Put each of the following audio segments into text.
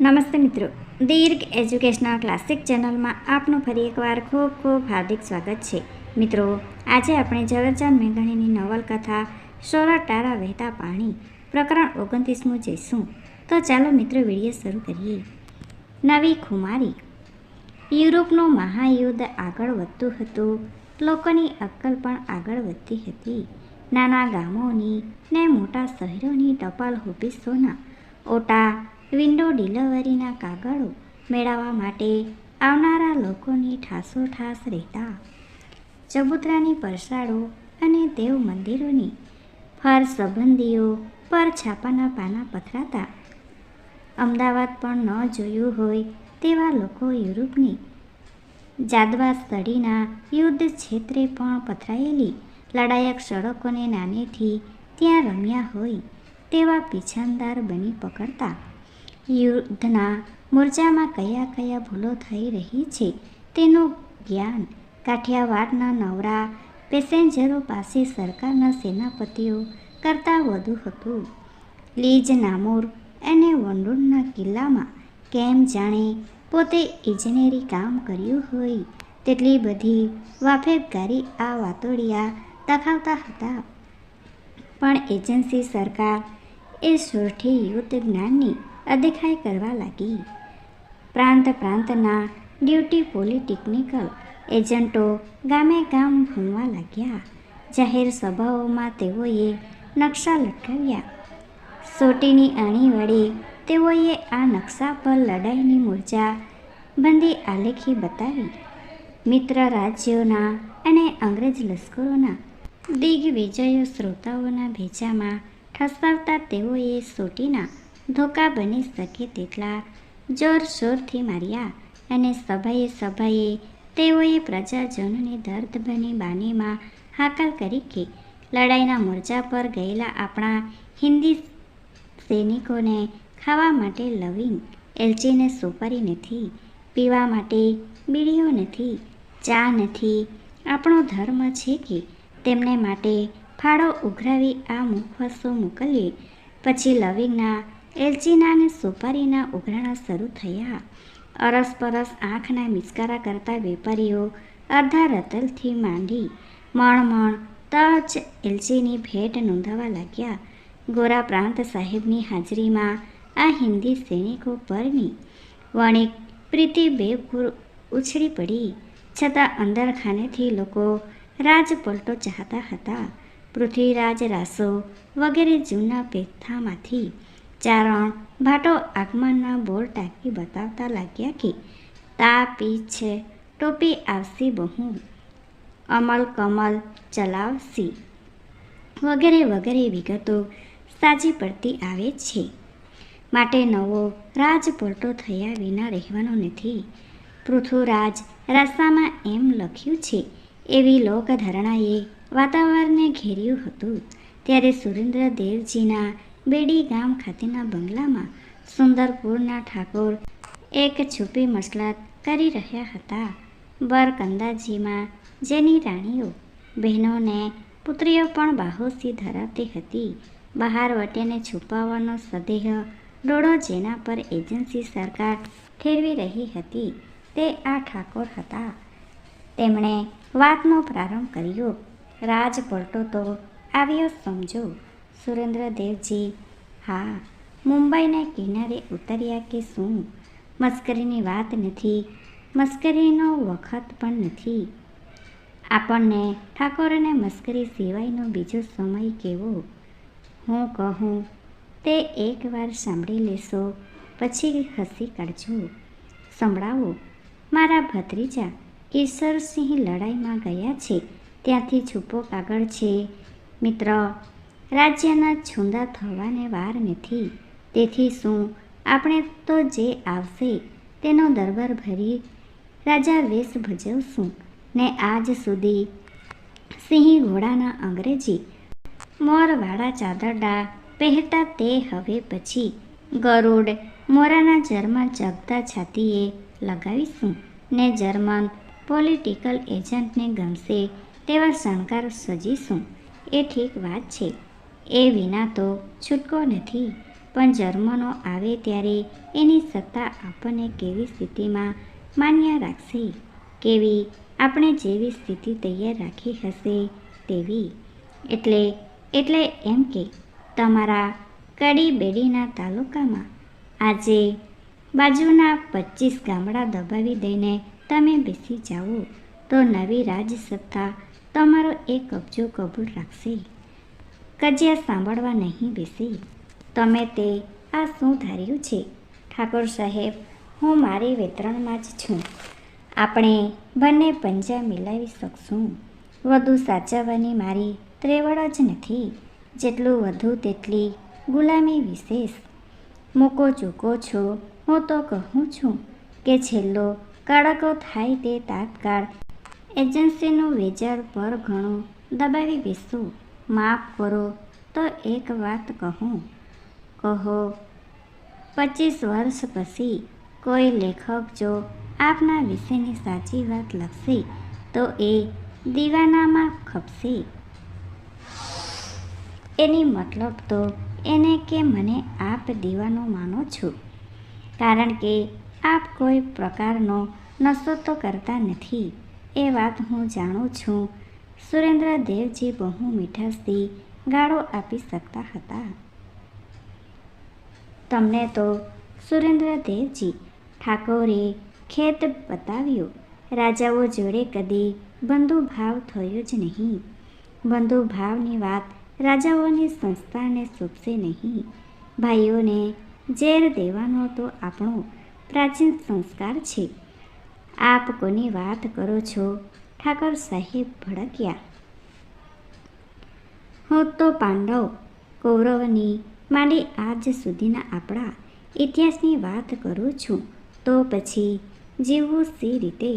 નમસ્તે મિત્રો. દીર્ઘ educational classic ચેનલમાં આપનું ફરી એકવાર ખૂબ ખૂબ હાર્દિક સ્વાગત છે. મિત્રો, આજે આપણે ઝવેરચંદ મેઘાણીની નવલકથા સોરા ટારા વહેતા પાણી, પ્રકરણ ઓગણત્રીસનું જઈશું તો ચાલો મિત્રો વીડિયો શરૂ કરીએ. નવી ખુમારી. યુરોપનું મહાયુદ્ધ આગળ વધતું હતું. લોકોની અક્કલ પણ આગળ વધતી હતી. નાના ગામોની ને મોટા શહેરોની ટપાલ ઓફિસોના ઓટા વિન્ડો ડિલિવરીના કાગળો મેળવવા માટે આવનારા લોકોની ઠાસોઠાસ રહેતા. ચબૂતરાની પરસાળો અને દેવ મંદિરોની ફર સંબંધીઓ પર છાપાના પાના પથરાતા. અમદાવાદ પણ ન જોયું હોય તેવા લોકો યુરોપની જાદવા સ્થળીના યુદ્ધ ક્ષેત્રે પણ પથરાયેલી લડાયક સડકોને નાનેથી ત્યાં રમ્યા હોય તેવા પીછાનદાર બની પકડતા. યુદ્ધના મોરચામાં કયા કયા ભૂલો થઈ રહી છે તેનું જ્ઞાન કાઠિયાવાડના નવરા પેસેન્જરો પાસે સરકારના સેનાપતિઓ કરતાં વધુ હતું. લીજ નામોર અને વંડોળના કિલ્લામાં કેમ જાણે પોતે ઇજનેરી કામ કર્યું હોય તેટલી બધી વાફેબગારી આ વાતોડિયા દખાવતા હતા. પણ એજન્સી સરકાર એ સોઠી યુદ્ધ જ્ઞાનની અદેખાઈ કરવા લાગી. પ્રાંત પ્રાંતના ડ્યુટી પોલિટેકનિકલ એજન્ટો ગામે ગામ ભૂમવા લાગ્યા. જાહેર સભાઓમાં તેઓએ નકશા લટકાવ્યા. સોટીની અણી વડે તેઓએ આ નકશા પર લડાઈની મોરચા બંદી આલેખી બતાવી. મિત્ર રાજ્યોના અને અંગ્રેજ લશ્કરોના દિગ્વિજયો શ્રોતાઓના ભેજામાં ઠસાવતા તેઓએ સોટીના ધોકા બની શકે તેટલા જોરશોરથી માર્યા અને સભાએ સભાએ તેઓએ પ્રજાજનોની બની બાનીમાં હાકલ કરી કે લડાઈના મોરચા પર ગયેલા આપણા હિન્દી સૈનિકોને ખાવા માટે લવિંગ એલચીને સોપારી નથી, પીવા માટે બીડીઓ નથી, ચા નથી. આપણો ધર્મ છે કે તેમને માટે ફાળો ઉઘરાવી આ મુખવાસો મોકલીએ, પછી લવિંગના એલચીના અને સોપારીના ઉઘરાણા શરૂ થયા. અરસપરસ આંખના મિસકારા કરતા વેપારીઓ અડધા રતલથી માંડી મણ મણ તજ એલચીની ભેટ નોંધાવા લાગ્યા. ગોરા પ્રાંત સાહેબની હાજરીમાં આ હિન્દી સૈનિકો પરની વણિક પ્રીતિ બેપુર ઉછળી પડી. છતાં અંદરખાનેથી લોકો રાજપલટો ચાહતા હતા. પૃથ્વીરાજ રાસો વગેરે જૂના પેથામાંથી ચારણ ભાટો આગમનના બોર ટાંકી બતાવતા લાગ્યા કે તા છે, ટોપી આવશી બહુ. અમલ કમલ ચલાવશી. વગેરે વગેરે વિગતો સાચી પડતી આવે છે. માટે નવો રાજ રાજપલટો થયા વિના રહેવાનો નથી. પૃથુરાજ રાસ્તામાં એમ લખ્યું છે, એવી લોકધારણાએ વાતાવરણને ઘેર્યું હતું. ત્યારે સુરેન્દ્રદેવજીના બેડી ગામ ખાતેના બંગલામાં સુંદરપુરના ઠાકોર એક છુપી મસલાત કરી રહ્યા હતા. બરકંદાજીમાં જેની રાણીઓ, બહેનોને પુત્રીઓ પણ બાહોશી ધરાવતી હતી. બહાર વટેને છુપાવવાનો સદેહ ડોળો જેના પર એજન્સી સરકાર ઠેરવી રહી હતી, તે આ ઠાકોર હતા. તેમણે વાતનો પ્રારંભ કર્યો. રાજ પલટો તો આવ્યો સમજો. સુરેન્દ્રદેવજી, હા, મુંબઈના કિનારે ઉતર્યા કે શું? મસ્કરીની વાત નથી, મસ્કરીનો વખત પણ નથી. આપણને ઠાકોરને મસ્કરી સિવાયનો બીજો સમય કેવો? હું કહું, તે એકવાર સાંભળી લેશો, પછી હસી કાઢજો. સંભળાવો, મારા ભત્રીજા ઈશ્વરસિંહ લડાઈમાં ગયા છે, ત્યાંથી છૂપો કાગળ છે. મિત્ર રાજ્યના છૂંદા થવાને વાર નથી. તેથી શું? આપણે તો જે આવશે તેનો દરબાર ભરી રાજા વેશ ભજવશું. ને આજ સુધી સિંહ ઘોડાના અંગ્રેજી મોરવાળા ચાદરડા પહેરતા તે હવે પછી ગરુડ મોરાના જર્મન ચગતા છાતીએ લગાવીશું. ને જર્મન પોલિટિકલ એજન્ટને ગમશે તેવા શણગાર સજીશું. એ ઠીક વાત છે. એ વિના તો છૂટકો નથી. પણ જર્મનો આવે ત્યારે એની સત્તા આપણને કેવી સ્થિતિમાં માન્ય રાખશે? કેવી આપણે જેવી સ્થિતિ તૈયાર રાખી હશે તેવી? એટલે એટલે એમ કે, તમારા કડી બેડીના તાલુકામાં આજે બાજુના પચીસ ગામડા દબાવી દઈને તમે બેસી જાઓ, તો નવી રાજસત્તા તમારો એ કબજો કબૂલ રાખશે. કજિયા સાંભળવા નહીં બેસી. તમે તે આ શું ધાર્યું છે? ઠાકોર સાહેબ, હું મારી વેતરણમાં જ છું. આપણે બંને પંજા મિલાવી શકશું. વધુ સાચવવાની મારી ત્રેવડ જ નથી. જેટલું વધુ તેટલી ગુલામી વિશેષ. મૂકો ચૂકો છો, હું તો કહું છું કે છેલ્લો કડકો થાય તે તાત્કાળ. એજન્સીનું વેચાર પર ઘણું દબાવી બેસો. માફ કરો. તો એક વાત કહું. કહો, પચીસ વર્ષ પછી કોઈ લેખક જો આપના વિશેની સાચી વાત લખશે, તો એ દીવાનામાં ખપશે. એની મતલબ તો એને કે મને આપ દીવાનો માનો છો. કારણ કે આપ કોઈ પ્રકારનો નશો તો કરતા નથી. એ વાત હું જાણું છું. સુરેન્દ્રદેવજી બહુ મીઠાશથી ગાળો આપી શકતા હતા. તમને તો સુરેન્દ્રદેવજી ઠાકોરે ખેત બતાવ્યો. રાજાઓ જોડે કદી બંધુભાવ થયો જ નહીં. બંધુભાવની વાત રાજાઓની સંસ્થાને શોભશે નહીં. ભાઈઓને ઝેર દેવાનો તો આપણો પ્રાચીન સંસ્કાર છે. આપ કોની વાત કરો છો? ઠાકર સાહેબ ભડક્યા. હું તો પાંડવ, કૌરવની માંડી આજ સુધીના આપણા ઇતિહાસની વાત કરું છું, તો પછી જીવવું સી રીતે?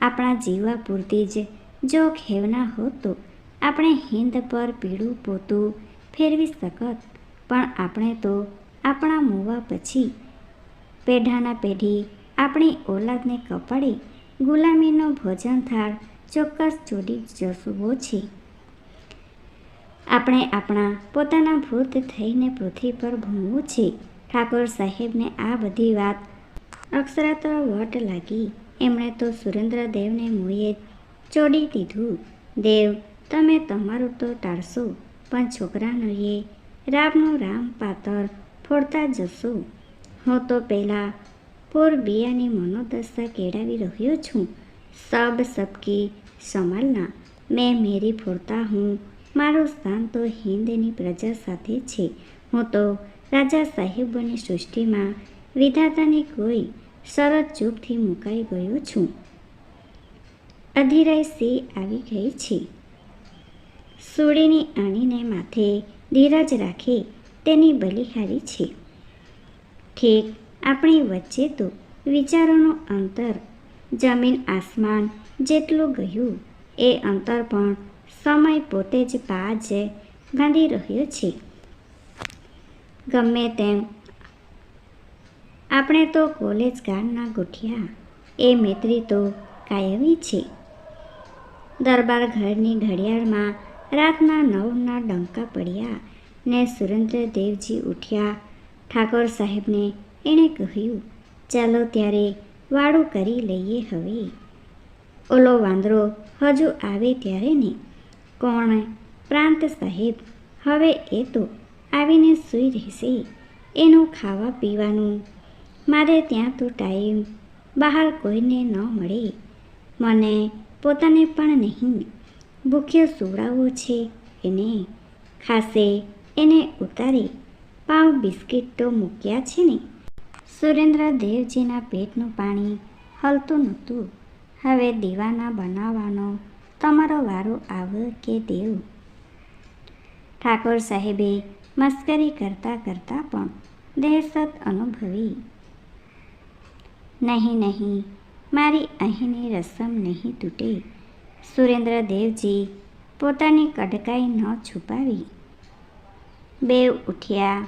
આપણા જીવવા પૂરતી જ જો ખેવના હોત તો આપણે હિંદ પર પીળું પોતું ફેરવી શકત. પણ આપણે તો આપણા મોવા પછી પેઢાના પેઢી આપણી ઓલાદને કપાળે ગુલામીનો ભોજન થાળ ચોક્કસ ચોડી જસવો છે આપણે આપણા પોતાના ભૂત થઈને પૃથ્વી પર ભૂમવું છે. ઠાકોર સાહેબને આ બધી વાત અક્ષરાત્ર વટ લાગી. એમણે તો સુરેન્દ્રદેવને મોએ ચોડી દીધું. દેવ, તમે તમારું તો ટાળશો, પણ છોકરાનો એ રામનું રામ પાતર ફોડતા જશો. હું તો પહેલાં પૂર બિયાની મનોદશા કેળાવી રહ્યો છું. સબ સબકી સંભાલના મેં મેરી ફોડતા હું મારું સ્થાન તો હિન્દની પ્રજા સાથે છે હું તો રાજા સાહેબોની સૃષ્ટિમાં વિધાતાની કોઈ સરસ ચૂકથી મુકાઈ ગયો છું અધિરાય સિંહ આવી ગઈ છે સૂળીની આણીને માથે ધીરજ રાખે તેની બલિહારી છે ઠીક આપણી વચ્ચે તો વિચારોનું અંતર જમીન આસમાન જેટલું ગયું, એ અંતર પણ સમય પોતે જ પાજે ગાંધી રહ્યો છે. ગમે તેમ, આપણે તો કોલેજ ગાળના ગોઠિયા, એ મૈત્રી તો કાયમી છે. દરબાર ઘરની ઘડિયાળમાં રાતના નવના ડંકા પડ્યા ને સુરેન્દ્રદેવજી ઉઠ્યા. ઠાકોર સાહેબને એણે કહ્યું, ચાલો ત્યારે વાળું કરી લઈએ હવે. ઓલો વાંદરો હજુ આવે ત્યારે ને. કોણ? પ્રાંત સાહેબ, હવે એ તો આવીને સૂઈ રહેશે. એનું ખાવા પીવાનું. મારે ત્યાં તો ટાઈમ બહાર કોઈને ન મળે. મને પોતાને પણ નહીં. ભૂખ્યો સુવડાવવો છે એને. ખાસે એને ઉતારી. પાવ બિસ્કિટ તો મૂક્યા છે ને. સુરેન્દ્રદેવજીના પેટનું પાણી હલતું નહોતું. હવે દીવાના બનાવવાનો તમારો વારો આવે કે દેવ? ઠાકોર સાહેબે મસ્કરી કરતાં કરતાં પણ દહેશત અનુભવી. નહીં નહીં, મારી અહીંની રસમ નહીં તૂટે. સુરેન્દ્રદેવજી પોતાની કડકાઈ ન છુપાવી. બેવ ઉઠ્યા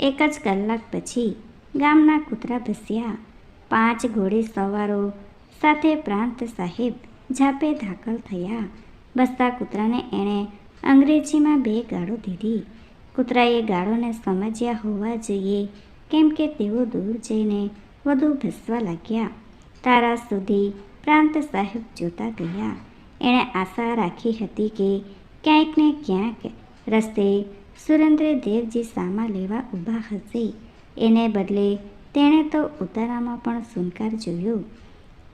એક જ કલાક પછી ગામના કૂતરા ભસ્યા. પાંચ ઘોડે સવારો સાથે પ્રાંત સાહેબ ઝાપે દાખલ થયા. બસતા કૂતરાને એણે અંગ્રેજીમાં બે ગાળો દીધી. કૂતરાએ ગાળોને સમજ્યા હોવા જોઈએ, કેમ કે તેઓ દૂર જઈને વધુ ભસવા લાગ્યા. તારા સુધી પ્રાંત સાહેબ જોતા ગયા. એણે આશા રાખી હતી કે ક્યાંક ને ક્યાંક રસ્તે સુરેન્દ્રદેવજી સામા લેવા ઊભા હશે એને બદલે તેણે તો ઉતારામાં પણ સુનકાર જોયો.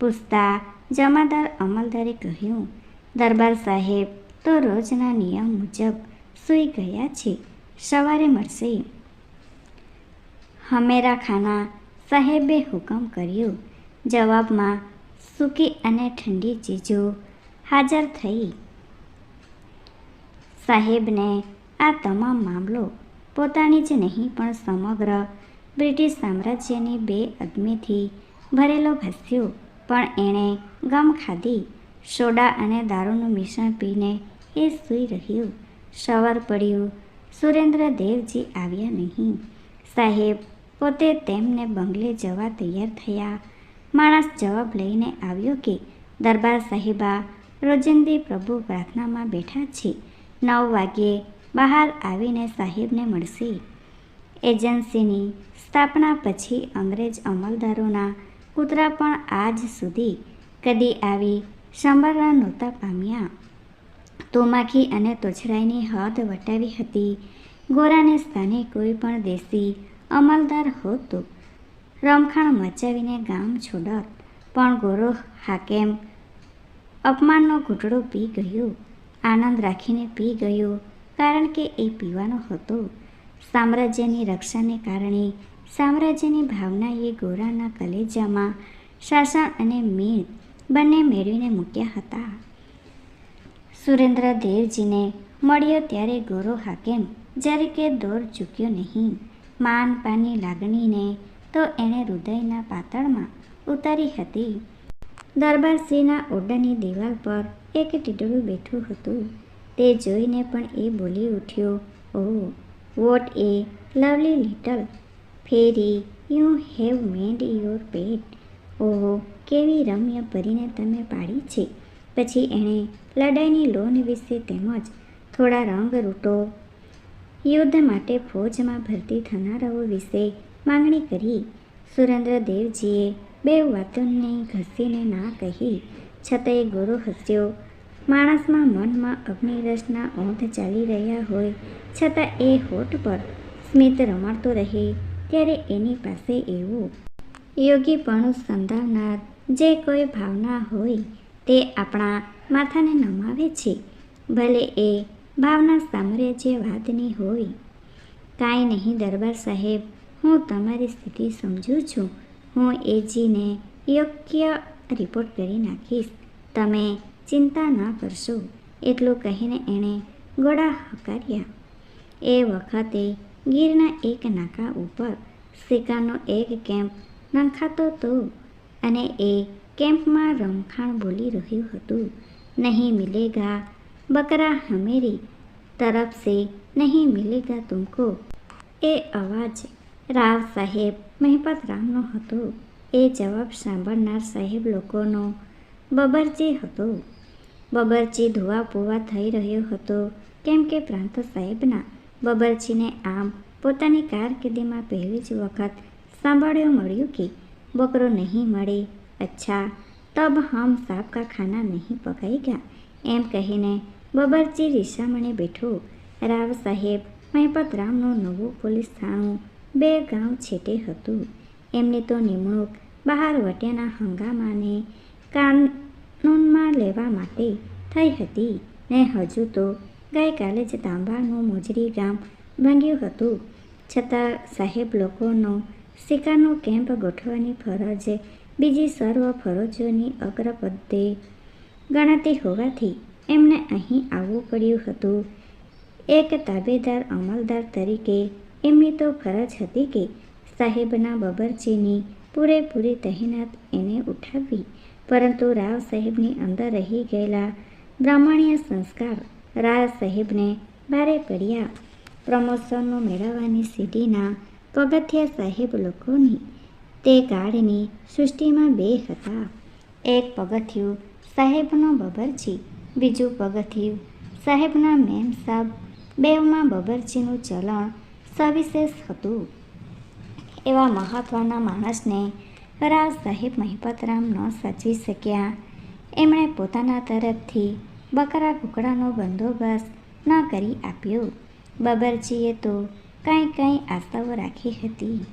પૂછતા જમાદાર અમલદારે કહ્યું, દરબાર સાહેબ, તો રોજના નિયમ મુજબ સૂઈ ગયા છે. સવારે મળશે. હમેરા ખાના સાહેબે હુકમ કર્યો. જવાબમાં સૂકી અને ઠંડી ચીજો હાજર થઈ. સાહેબને આ તમામ મામલો પોતાની જ નહીં, પણ સમગ્ર બ્રિટિશ સામ્રાજ્યની બે અદમીથી ભરેલો ભાસ્યો. પણ એણે ગમ ખાધી, સોડા અને દારૂનું મિશ્રણ પીને એ સૂઈ રહ્યું. સવાર પડ્યું. સુરેન્દ્ર દેવજી આવ્યા નહીં. સાહેબ પોતે તેમને બંગલે જવા તૈયાર થયા. માણસ જવાબ લઈને આવ્યો કે, દરબાર સાહેબા, રોજિંદી પ્રભુ પ્રાર્થનામાં બેઠા છે. નવ વાગ્યે બહાર આવીને સાહેબને મળશે. એજન્સીની સ્થાપના પછી અંગ્રેજ અમલદારોના કૂતરા પણ આજ સુધી કદી આવી સંભાળવા નહોતા પામ્યા. તોમાખી અને તોછડાઈની હદ વટાવી હતી. ગોરાને સ્થાને કોઈ પણ દેશી અમલદાર હોતો. રમખાણ મચાવીને ગામ છોડત. પણ ગોરો હાકેમ અપમાનનો ઘૂંટડો પી ગયો. આનંદ રાખીને પી ગયો. કારણ કે એ પીવાનો હતો. સામ્રાજ્યની રક્ષાને કારણે સામ્રાજ્યની ભાવનાએ ગોરાના કલેજામાં શાસન અને મીણ બંને મેળવીને મૂક્યા હતા. સુરેન્દ્ર દેવજીને મળ્યો ત્યારે ગોરો હાકેમ જ્યારે કે દોર ચૂક્યો નહીં. માન પાની લાગણીને તો એણે હૃદયના પાતળમાં ઉતારી હતી. દરબારસિંહના ઓરડાની દિવાલ પર એક ટીટડું બેઠું હતું. તે જોઈને પણ એ બોલી ઉઠ્યો, ઓહ what a lovely little fairy you have made your pet ઓહો, કેવી રમ્ય ભરીને તમે પાડી છે. પછી એણે લડાઈની લોન વિશે તેમજ થોડા રંગ રૂટો, યુદ્ધ માટે ફૌજમાં ભરતી થનારાઓ વિશે માંગણી કરી. સુરેન્દ્રદેવજીએ બે વાતોને ઘસીને ના કહી, છતાંય ગુરુ હસ્યો માણસમાં મનમાં અગ્નિરસના ઓંધ ચાલી રહ્યા હોય, છતાં એ હોઠ પર સ્મિત રમાડતો રહે ત્યારે એની પાસે એવું યોગીપણું સંધાવનાર જે કોઈ ભાવના હોય તે આપણા માથાને નમાવે છે. ભલે એ ભાવના સામ્રાજ્યવાદની હોય. કાંઈ નહીં, દરબાર સાહેબ, હું તમારી સ્થિતિ સમજું છું. હું એજીને યોગ્ય રિપોર્ટ કરી નાખીશ. તમે ચિંતા ના કરશો, એટલું કહીને એણે ગોળા હકાર્યા. એ વખતે ગીરના એક નાકા ઉપર શિકારનો એક કેમ્પ નંખાતો હતો અને એ કેમ્પમાં રમખાણ બોલી રહ્યું હતું, નહીં મિલેગા, બકરા હમેરી તરફ સે નહીં મિલેગા તુમકો. એ અવાજ રાવ સાહેબ મહિપત રામનો હતો. એ જવાબ સાંભળનાર સાહેબ લોકોનો બબરજી હતો બબરજી ધોવા પોવા થઈ રહ્યો હતો. કેમ કે પ્રાંત સાહેબના બબરજીને આમ પોતાની કારકિર્દીમાં પહેલી જ વખત સાંભળ્યો મળ્યું કે બકરો નહીં મળે. અચ્છા, તબ હમ સાબ કા ખાના નહીં પકાઈગા એમ કહીને બબરજી રિસામણે બેઠો. રાવ સાહેબ મહિપત રામનું નવું પોલીસ થાણું બે ગાંવ છેટે હતું. એમની તો નિમણૂક બહાર વટ્યાના હંગામાને કાનૂનમાં લેવા માટે થઈ હતી. ને હજુ તો ગઈકાલે જ તાંબાનું મોજરી ગામ ભાંગ્યું હતું. છતાં સાહેબ લોકોનો શિકારનો કેમ્પ ગોઠવવાની ફરજ બીજી સર્વ ફરજોની અગ્રપદે ગણાતી હોવાથી એમને અહીં આવવું પડ્યું હતું. એક તાબેદાર અમલદાર તરીકે એમની તો ફરજ હતી કે સાહેબના બબરજીની પૂરેપૂરી તહેનાત એને ઉઠાવવી પરંતુ રાવ સાહેબની અંદર રહી ગયેલા બ્રાહ્મણીય સંસ્કાર રાવ સાહેબને ભારે પડ્યા. પ્રમોશનો મેળવવાની સીડીના પગથિયા સાહેબ લોકોની તે કાળની સૃષ્ટિમાં બે હતા. એક પગથિયું સાહેબનો બબરજી બીજું પગથિયું સાહેબના મેમ સાહેબ બેવમાં બબરજીનું ચલણ સવિશેષ હતું. એવા મહત્ત્વના માણસને રાવ સાહેબ મહિપતરામ ન સાચવી શક્યા. એમણે પોતાના તરફથી બકરા કુકડાનો બંદોબસ્ત ન કરી આપ્યો. બબરજીએ તો કાંઈ કાંઈ આશાઓ રાખી હતી.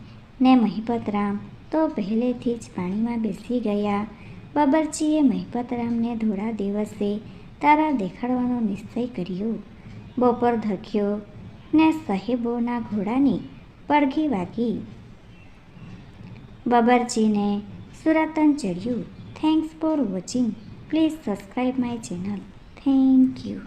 ને મહિપતરામ તો પહેલેથી જ પાણીમાં બેસી ગયા. બબરજીએ મહિપતરામને ધોળા દિવસે તારા દેખાડવાનો નિશ્ચય કર્યો. બપોર ધક્યો ને સાહેબોના ઘોડાની પડઘી વાગી. બબરજીને સુરતન ચડ્યું. Thanks for watching please subscribe my channel thank you